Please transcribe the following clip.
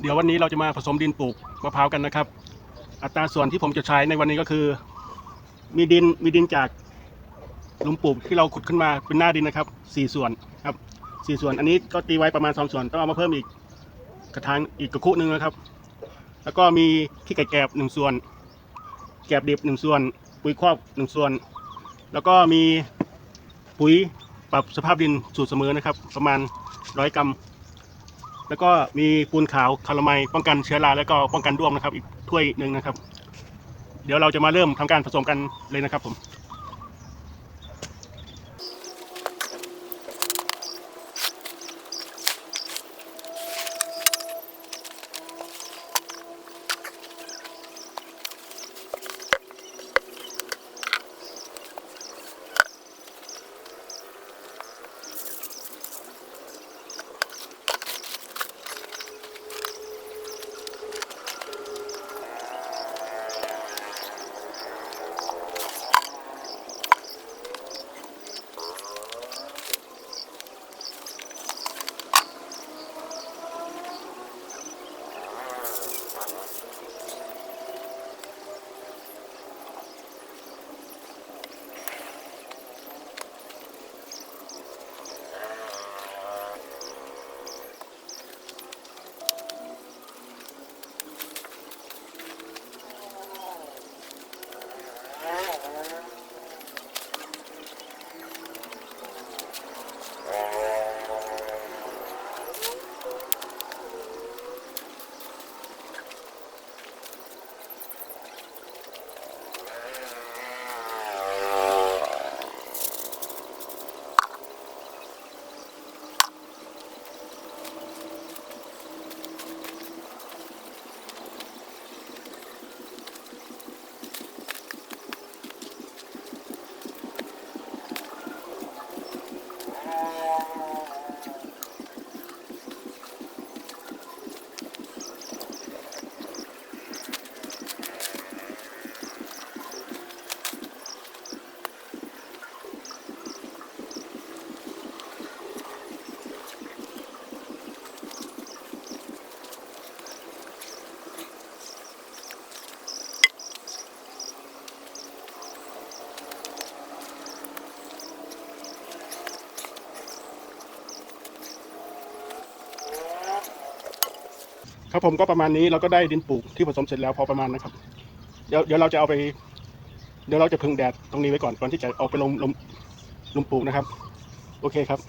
เดี๋ยววันนี้เราจะมาผสมดินปลูกมะพร้าวกันนะครับ อัตราส่วนที่ผมจะใช้ในวันนี้ก็คือ มีดินมีดินจากหลุมปลูกที่เราขุดขึ้นมาเป็นหน้าดินนะครับสี่ส่วนครับสี่ส่วนอันนี้ก็ตีไว้ประมาณสองส่วนต้องเอามาเพิ่มอีกกระถางอีกกระคุหนึ่งนะครับ แล้วก็มีขี้ไก่แกบหนึ่งส่วน แกบดิบหนึ่งส่วน ปุ๋ยครอบหนึ่งส่วน แล้วก็มีปุ๋ยปรับสภาพดินสูตรเสมอนะครับ ประมาณร้อยกรัม แล้วก็มีปูนขาวคาราไมป้องกันเชื้อราแล้วก็ป้องกันด้วงนะครับ อีกถ้วยหนึ่งนะครับ เดี๋ยวเราจะมาเริ่มทำการผสมกันเลยนะครับผม ครับผมก็ประมาณนี้เราก็ได้ดินปลูกที่ผสมเสร็จแล้วพอประมาณนะครับ เดี๋ยวเดี๋ยวเราจะเอาไป เดี๋ยวเราจะพึ่งแดดตรงนี้ไว้ก่อนก่อนที่จะเอาไปลงลงลงปลูกนะครับ โอเคครับ